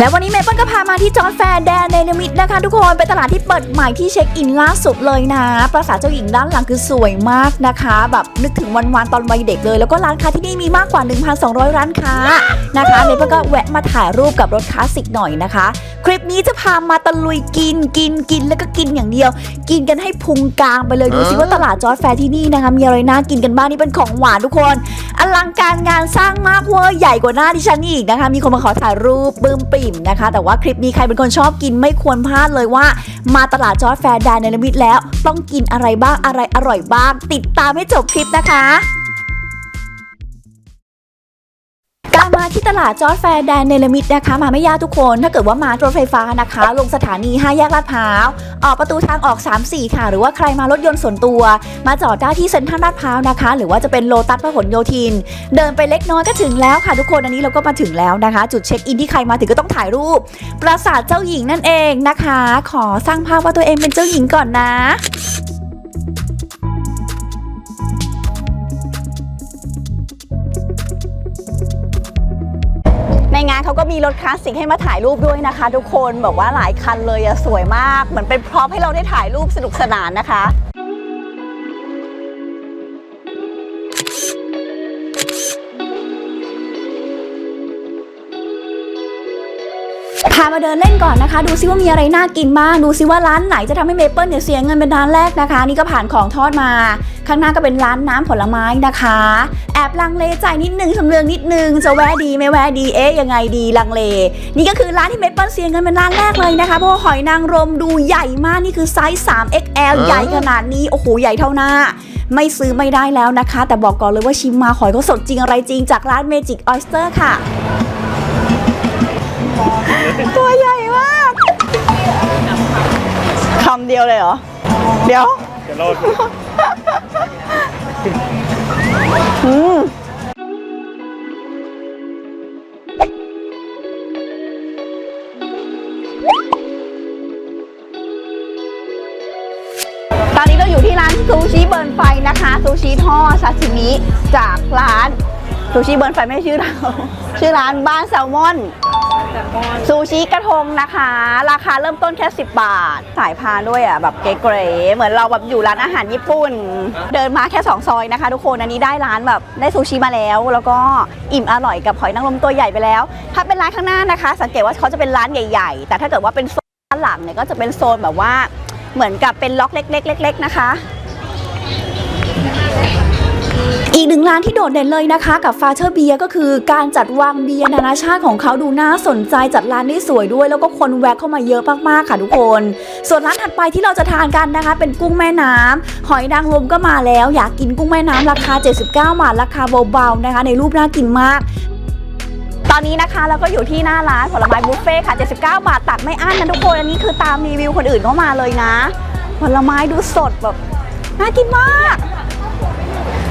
และวันนี้เมเปิลก็พามาที่จอร์จแฟร์แดนในนิมิตนะคะทุกคนเป็นตลาดที่เปิดใหม่ที่เช็คอินล่าสุดเลยนะ ปราสาทเจ้าหญิงด้านหลังคือสวยมากนะคะ แบบนึกถึงวันวานๆตอนวัยเด็กเลย แล้วก็ร้านค้าที่นี่มีมากกว่า 1,200 ร้านค้านะคะเมเปิลก็แวะมาถ่ายรูปกับรถคลาสสิกหน่อยนะคะ คลิปนี้จะพามาตะลุยกินกินกินแล้วก็กินอย่างเดียว กินกันให้พุงกลางไปเลยดูสิว่าตลาดจอร์จแฟร์ที่นี่นะคะมีอะไรน่ากินกันบ้างนี่เป็นของหวานทุกคน อลังการงานสร้างมากเวอร์ใหญ่กว่าหน้าที่ฉันอีกนะคะ มีคนมาขอถ่ายรูปปลื้มปิ่มนะคะ แต่ว่าคลิปนี้ใครเป็นคนชอบกินไม่ควรพลาดเลยว่า มาตลาดจอร์ดแฟร์ดานในลิมิตแล้ว ต้องกินอะไรบ้างอะไรอร่อยบ้าง ติดตามให้จบคลิปนะคะ มาที่ตลาดจอร์จแฟร์แดนเนลมิดนะคะ มาไม่ยากทุกคน ถ้าเกิดว่ามารถไฟฟ้านะคะ ลงสถานี 5 แยกลาดพร้าว ออกประตูทางออก 3 4 ค่ะ หรือว่าใครมารถยนต์ส่วนตัว มาจอดได้ที่เซ็นทรัลลาดพร้าวนะคะ หรือว่าจะเป็นโลตัสพหลโยธิน เดินไปเล็กน้อยก็ถึงแล้วค่ะทุกคนอันนี้เราก็มาถึงแล้วนะคะ จุดเช็คอินที่ใครมาถึงก็ต้องถ่ายรูป ปราสาทเจ้าหญิงนั่นเองนะคะ ขอสร้างภาพว่าตัวเองเป็นเจ้าหญิงก่อนนะานเขาก็มีรถคลาสสิกให้มาถ่ายรูปด้วยนะคะ ทุกคนบอกว่าหลายคันเลยอะสวยมาก เหมือนเป็นพร็อพให้เราได้ถ่ายรูปสนุกสนานนะคะพามาเดินเล่นก่อนนะคะ ดูซิว่ามีอะไรน่ากินบ้างดูซิว่าร้านไหนจะทำให้เมเปิลเนี่ยเสียเงินเป็นร้านแรกนะคะ นี่ก็ผ่านของทอดมา ข้างหน้าก็เป็นร้านน้ำผลไม้นะคะ อบลังเลใจนิดนึงสำเรืองนิดนึง จะแวะดีไม่แวะดีเอ๊ะยังไงดีลังเล นี่ก็คือร้านที่เมเปิลเสียเงินเป็นร้านแรกเลยนะคะเพราะว่าหอยนางรมดูใหญ่มากนี่คือไซส์ 3XL ใหญ่ขนาดนี้โอ้โหใหญ่เท่าหน้าไม่ซื้อไม่ได้แล้วนะคะ แต่บอกก่อนเลยว่าชิมมาหอยเขาสดจริงอะไรจริงจากร้าน Magic Oyster ค่ะ ตัวใหญ่มากคำเดียวเลยเหรอ เดี๋ยวจะรอด อืมตอนนี้เราอยู่ที่ร้านซูชิเบิร์นไฟนะคะซูชิทอดซาชิมิจากร้านซูชิเบิร์นไฟไม่ใช่ชื่อเรา ชื่อร้านบ้านแซลมอน ซูชิกระทงนะคะ ราคาเริ่มต้นแค่ 10 บาท สายพานด้วยอะแบบเก๋ๆเหมือนเราแบบอยู่ร้านอาหารญี่ปุ่น เดินมาแค่ 2 ซอยนะคะ ทุกคนอันนี้ได้ร้านแบบได้ซูชิมาแล้ว แล้วก็อิ่มอร่อยกับหอยนางรมตัวใหญ่ไปแล้ว ถ้าเป็นร้านข้างหน้านะคะ สังเกตว่าเขาจะเป็นร้านใหญ่ ๆ แต่ถ้าเกิดว่าเป็นโซนด้านหลังเนี่ยก็จะเป็นโซนแบบว่าเหมือนกับเป็นล็อกเล็กๆเล็กๆนะคะ หนึ่งร้านที่โดดเด่นเลยนะคะ กับฟาเธอร์เบียก็คือการจัดวางเบียร์นานาชาติของเขาดูน่าสนใจจัดร้านได้สวยด้วย แล้วก็คนแวะเข้ามาเยอะมากๆค่ะทุกคน ส่วนร้านถัดไปที่เราจะทานกันนะคะ เป็นกุ้งแม่น้ำหอยนางรมก็มาแล้ว อยากกินกุ้งแม่น้ำราคา 79 บาทราคาเบาๆนะคะ ในรูปน่ากินมากตอนนี้นะคะเราก็อยู่ที่หน้าร้านผลไม้บุฟเฟ่ค่ะ 79 บาทตักไม่อั้นนะทุกคน อันนี้คือตามรีวิวคนอื่นเข้ามาเลยนะ ผลไม้ดูสดแบบน่ากินมาก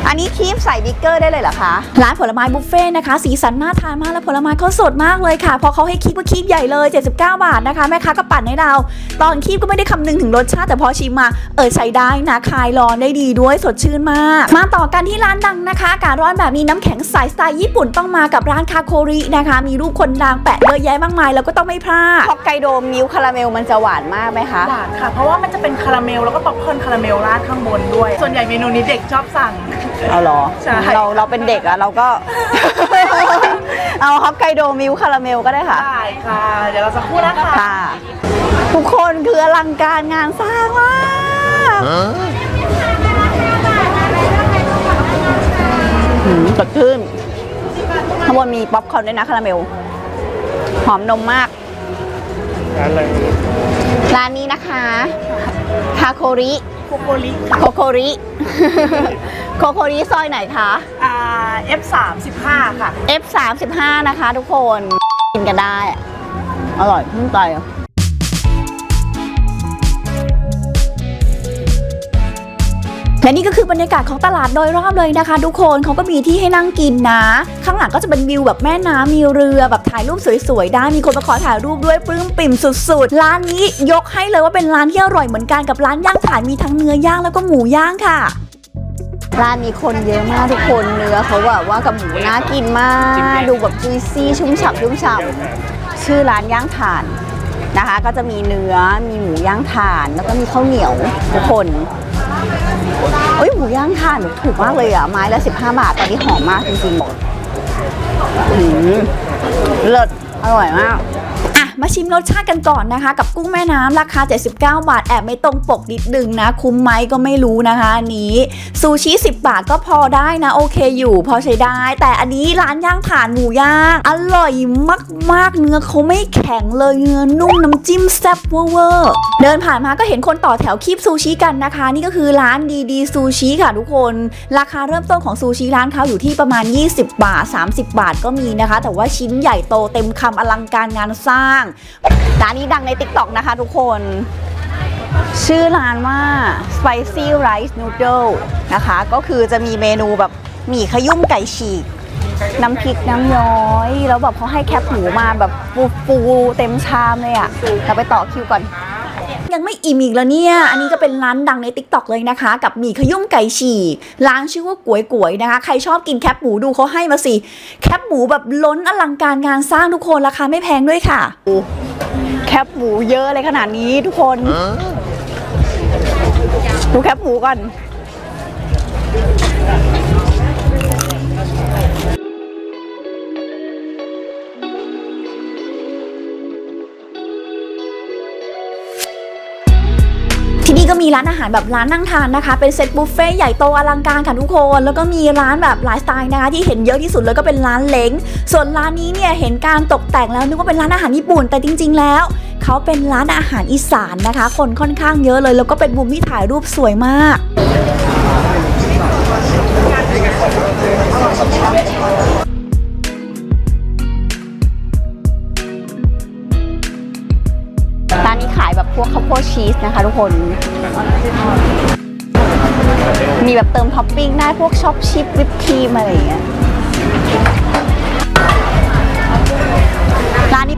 อันนี้คีบใส่บิ๊กเกอร์ได้เลยเหรอคะ ร้านผลไม้บุฟเฟ่ต์นะคะ สีสันน่าทานมากและผลไม้เขาสดมากเลยค่ะ พอเขาให้คีบก็คีบใหญ่เลย 79 บาทนะคะ แม่ค้าก็ปั่นให้เรา ตอนคีบก็ไม่ได้คำนึงถึงรสชาติ แต่พอชิมมา เออใช้ได้นะคลายร้อนได้ดีด้วยสดชื่นมาก มาต่อกันที่ร้านดังนะคะ อากาศร้อนแบบนี้น้ำแข็งใสสไตล์ญี่ปุ่นต้องมากับร้านคาโครินะคะ มีรูปคนดังแปะเยอะแยะมากมายแล้วก็ต้องไม่พลาดฮอกไกโดมิลคาราเมลมันจะหวานมากไหมคะ หวานค่ะ เพราะว่ามันจะเป็นคาราเมลแล้วก็ป๊อปคอร์นคาราเมลราดข้างบนด้วย ส่วนใหญ่เมนูนี้เด็กชอบสั่ง เอาเหรอใช่ เราเราเป็นเด็กอะเราก็ เอาฮอกไกโดมิลคาราเมลก็ได้ค่ะ ได้ค่ะ เดี๋ยวเราจะพูดนะคะค่ะ ทุกคนคืออลังการงานสร้างมาก หืมสดชื่นข้างบนมีป๊อปคอร์นด้วยนะคาราเมล หอมนมมาก ร้านอะไร ร้านนี้นะคะคาโคริ โคโคลิโคโคริ โคโคริซอยไหนคะ อ่า F35 ค่ะ F 3 5นะคะ ทุกคนกินกันได้ อร่อยขึ้นใจอะและนี่ก็คือบรรยากาศของตลาดโดยรอบเลยนะคะ ทุกคนเขาก็มีที่ให้นั่งกินนะ ข้างหลังก็จะเป็นวิวแบบแม่น้ำมีเรือแบบถ่ายรูปสวยๆได้มีคนมาขอถ่ายรูปด้วยปลื้มปิ่มสุดๆ ร้านนี้ยกให้เลยว่าเป็นร้านที่อร่อยเหมือนกันกับร้านย่างถ่านมีทั้งเนื้อย่างแล้วก็หมูย่างค่ะ ร้านนี้คนเยอะมากทุกคนเนื้อเขาแบบว่ากับหมูน่ากินมาก ดูแบบจุยซี่ชุ่มฉ่ำชุ่มฉ่ำชื่อร้านย่างถ่านนะคะ ก็จะมีเนื้อมีหมูย่างถ่าน แล้วก็มีข้าวเหนียวทุกคนเอ้ยหมูย่างถ่านถูกมากเลยอะไม้ละ15 บาทตอนนี้หอมมากจริงๆหืมเลิศอร่อยมากอะ มาชิมรสชาติกันก่อนนะคะ กับกุ้งแม่น้ำราคา 79 บาท แอบไม่ตรงปกนิดนึงนะ คุ้มไหมก็ไม่รู้นะคะอันนี้ซูชิ 10 บาทก็พอได้นะ โอเคอยู่ พอใช้ได้ แต่อันนี้ร้านย่างผ่านหมูย่างอร่อยมากๆ เนื้อเขาไม่แข็งเลยเนื้อนุ่มน้ำจิ้มแซ่บเวอร์เดินผ่านมาก็เห็นคนต่อแถวคีบซูชิกันนะคะ นี่ก็คือร้านดีดีซูชิค่ะทุกคน ราคาเริ่มต้นของซูชิร้านเขาอยู่ที่ประมาณ 20 บาท 30 บาทก็มีนะคะ แต่ว่าชิ้นใหญ่โตเต็มคำอลังการงานสร้างร้านนี้ดังใน TikTok นะคะทุกคน ชื่อร้านว่า Spicy Rice Noodle นะคะ ก็คือจะมีเมนูแบบหมี่ขยุ่มไก่ฉีก น้ำพริกน้ำย้อย แล้วแบบเขาให้แคปหมูมาแบบฟูฟูๆเต็มชามเลยอะ่ะเราไปต่อคิวก่อน ยังไม่อิ่มอีกแล้วเนี่ย อันนี้ก็เป็นร้านดังใน t ิ k t o k เลยนะคะ กับหมี่ขยุ่มไก่ฉีกร้านชื่อว่าก๋วยก๋วยๆนะคะ ใครชอบกินแคปหมูดูเขาให้มาสิ แคปหมูแบบล้นอลังการงานสร้างทุกคนราคาไม่แพงด้วยค่ะ แคปหมูเยอะเลยขนาดนี้ทุกคน ดูแคปหมูก่อน ก็มีร้านอาหารแบบร้านนั่งทานนะคะ เป็นเซตบุฟเฟ่ใหญ่โตอลังการค่ะทุกคน แล้วก็มีร้านแบบหลายสไตล์นะคะที่เห็นเยอะที่สุดเลยก็เป็นร้านเล้ง ส่วนร้านนี้เนี่ยเห็นการตกแต่งแล้วนึกว่าเป็นร้านอาหารญี่ปุ่นแต่จริง ๆ แล้วเขาเป็นร้านอาหารอีสานนะคะ คนค่อนข้างเยอะเลย แล้วก็เป็นมุมที่ถ่ายรูปสวยมาก นะคะทุกคน มีแบบเติมท็อปปิ้งได้พวกช็อปชิปวิปครีมอะไรอย่างเงี้ยร้านนี้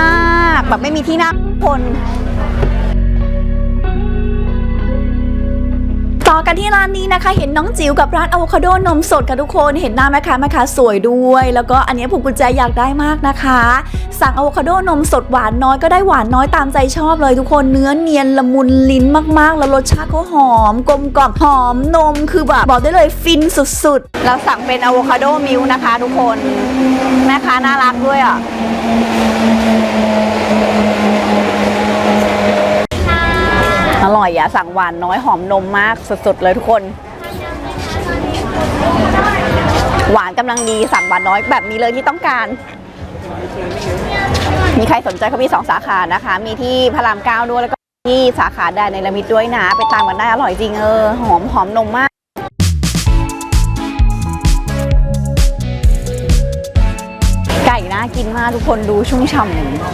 มากแบบไม่มีที่นั่งคน อกันที่ร้านนี้นะคะ เห็นน้องจิ๋วกับร้านอะโวคาโดนมสดค่ะทุกคนเห็นหน้าแม่ค้าแม่ค้าสวยด้วย แล้วก็อันนี้ผูกกุญแจอยากได้มากนะคะ สั่งอะโวคาโดนมสดหวานน้อยก็ได้หวานน้อยตามใจชอบเลยทุกคนเนื้อเนียนละมุนลิ้นมากๆ แล้วรสชาติเขาหอม กลมกล่อมหอมนมคือแบบบอกได้เลยฟินสุดๆ เราสั่งเป็นอะโวคาโดมิลนะคะ ทุกคนแม่ค้าน่ารักด้วยอะ อร่อยอะ สั่งหวานน้อยหอมนมมากสุดๆเลยทุกคน หวานกำลังดีสั่งหวานน้อยแบบนี้เลยที่ต้องการ มีใครสนใจเขามีสองสาขานะคะ มีที่พระรามเก้าด้วยแล้วก็ที่สาขาแดนในละมิดด้วยนะ ไปตามกันได้อร่อยจริงเออหอมหอมนมมากไก่น่ากินมากทุกคนดูชุ่มฉ่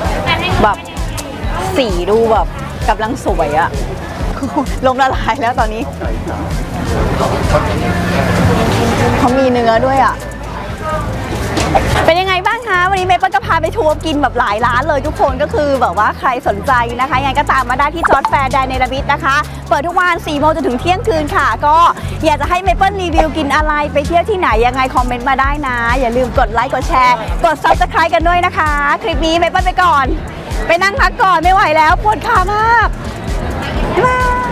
ำแบบสีดูแบบกำลังสวยอะ ลมละลายแล้วตอนนี้ เขามีเนื้อด้วยอะ เป็นยังไงบ้างคะ วันนี้เมย์เปิ้ลก็พาไปทัวร์กินแบบหลายร้านเลยทุกคนก็คือแบบว่าใครสนใจนะคะยังไงก็ตามมาได้ที่จอร์ดแฟร์แดนในระบิดนะคะ เปิดทุกวัน4โมงจนถึงเที่ยงคืนค่ะ ก็อยากจะให้เมเปิ้ลรีวิวกินอะไรไปเที่ยวที่ไหนยังไงคอมเมนต์มาได้นะ อย่าลืมกดไลค์กดแชร์กด subscribe กันด้วยนะคะ คลิปนี้เมเปิ้ลไปก่อน ไปนั่งพักก่อนไม่ไหวแล้วปวดขามาก Goodbye!